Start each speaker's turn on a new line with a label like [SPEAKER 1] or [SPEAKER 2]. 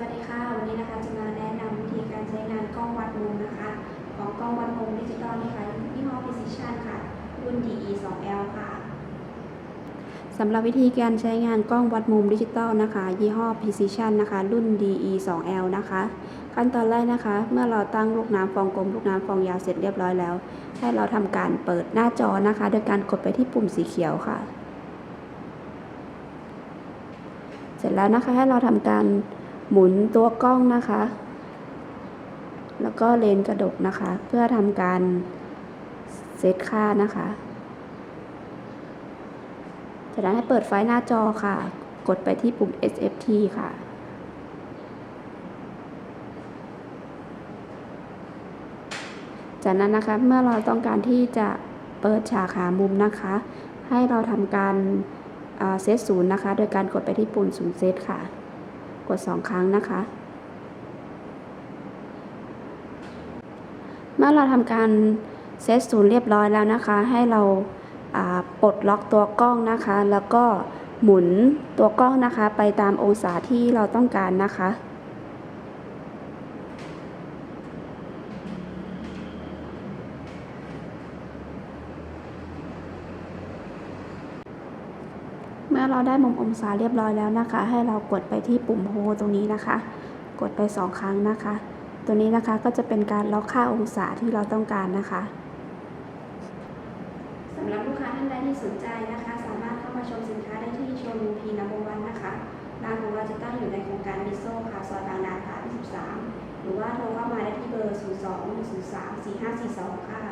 [SPEAKER 1] วัสดีค่ะ วันนี้นะคะจะมาแนะนำวิธีการใช้งานกล้องวัดมุมนะคะ ของกล้องวัดมุมดิจิตอลนะคะยี่ห้อ Precision ค่ะ รุ่น DE 2 L ค่ะสำหรับวิธีการใช้งานกล้องวัดมุมดิจิตอลนะคะ ยี่ห้อ Precision นะคะ รุ่น DE 2 L นะคะ ขั้นตอนแรกนะคะ เมื่อเราตั้งลูกน้ำฟองกลมลูกน้ำฟองยาวเสร็จเรียบร้อยแล้ว ให้เราทำการเปิดหน้าจอนะคะ โดยการกดไปที่ปุ่มสีเขียวค่ะ เสร็จแล้วนะคะให้เราทำการ หมุนตัวกล้องนะคะ แล้วก็เลนกระดกนะคะ เพื่อทำการเซตค่านะคะจากนั้นให้เปิดไฟหน้าจอค่ะ กดไปที่ปุ่ม SFT ค่ะจากนั้นนะคะเมื่อเราต้องการที่จะเปิดฉากหามุมนะคะ ให้เราทำการเซตศูนย์นะคะ โดยการกดไปที่ปุ่มศูนย์เซตค่ะ กด 2 ครั้งนะคะ เมื่อเราทำการเซตศูนย์เรียบร้อยแล้วนะคะ ให้เราาปลดล็อกตัวกล้องนะคะ แล้วก็หมุนตัวกล้องนะคะ ไปตามองศาที่เราต้องการนะคะ มื่อเราได้มุมองศาเรียบร้อยแล้วนะคะ ให้เรากดไปที่ปุ่มโฮตรงนี้นะคะ กดไป 2 ครั้งนะคะ ตัวนี้นะคะก็จะเป็นการล็อกค่าองศาที่เราต้องการนะคะสำหรับลูกค้าท่านใดที่สนใจนะคะ สามารถเข้ามาชมสินค้าได้ที่โชว์รูมพีนัมเบอร์วันนะคะร้านของเราจะตั้งอยู่ในโครงการมิโซค่ะซอยบางนาตรา23 หรือว่าโทรเข้ามาได้ที่เบอร์ 02 103 4542 ค่ะ